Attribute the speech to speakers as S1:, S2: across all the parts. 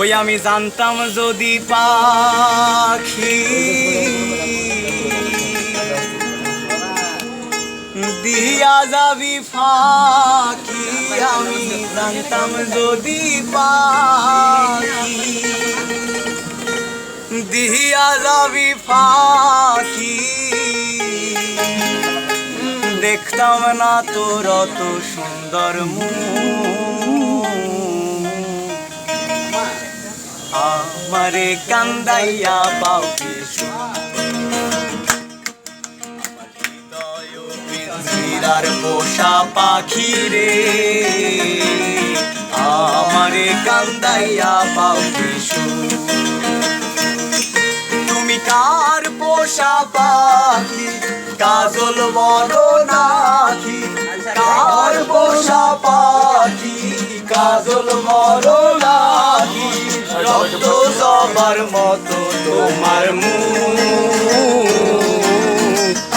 S1: ওই আমি জানতাম যদি পাখি দিয়া যাবি ফাঁকি, আমি জানতাম যদি পাখি দিয়া যাবি ফাঁকি। দেখতাম না তোর অত সুন্দর মুখ আমারে কান্দাইয়া পাও পিঞ্জিরার পোষা পাখি রে। আমারে কান্দাইয়া পাও কিছু। তুমি কার পোষা পাখি? কাজল বড় নাকি কার পোষা পাখি? কাজল বড় নাকি রক্ত সবার মতো তোমার মুখ।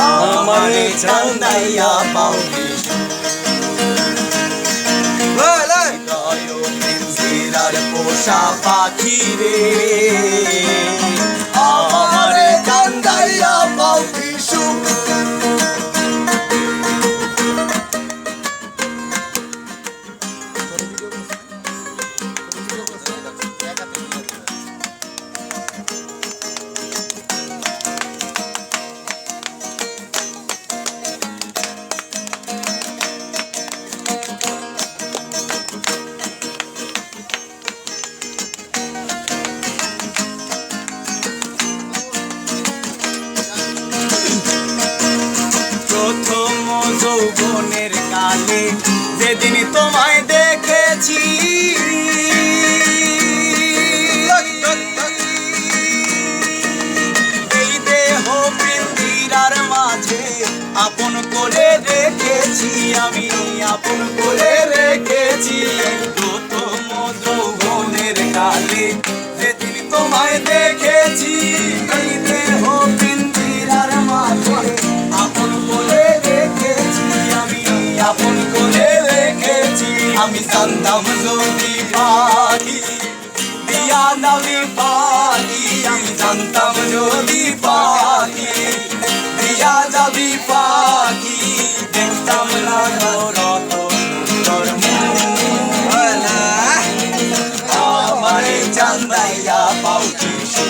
S1: আমার চান্দাইয়া পাও পোষা পাখি রে। যৌবনের কালে যেদিন তোমায় দেখেছি। এই দেহ পিন্দিরার মাঝে আপন করে রেখেছি আমি, আপন করে জানতাম যদি পাখি দিয়া নামি পাখি আমি জানতাম যদি পাখি দিয়া যাবি পাখি দেখতাম না মুখ। আমারে কিছু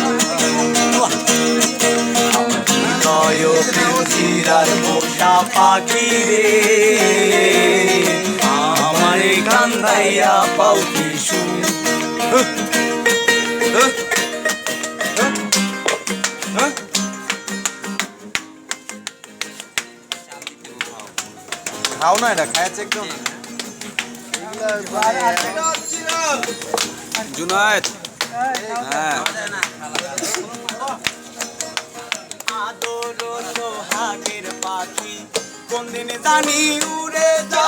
S1: হৃদয় পিঞ্জিরার পোষা পাখি রে আমারে কান্দাইয়া পাও কিছু
S2: খাও না এটা খায় চেক দাও না জুনায়েদ। হ্যাঁ।
S1: আদর সোহাগের পাখি কোন দিন জানি উড়ে যা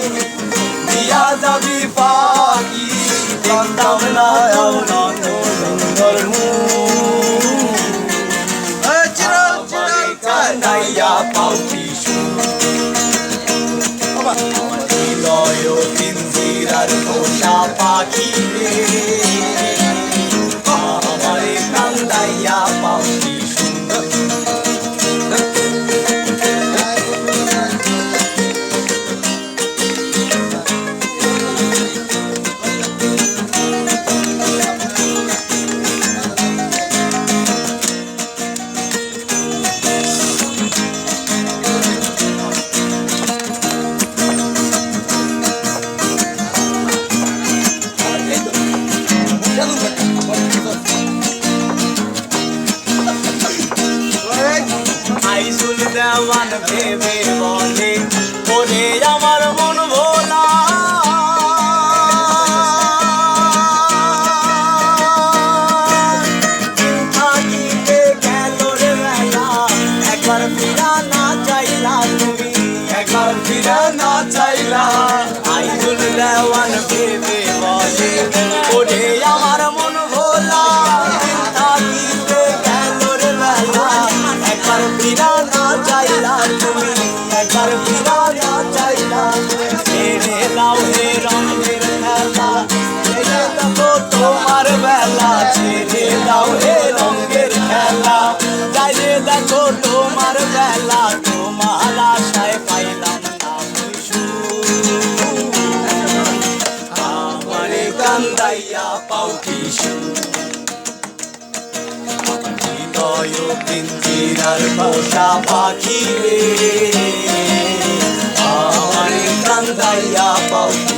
S1: পিঞ্জিরার পোষা পাখি রে আমারে I wanna be me. Sandaia Pautishu হৃদয় পিঞ্জিরার পোষা পাখি রে আমার কান্দাইয়া পাখি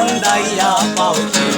S1: 等待呀宝贝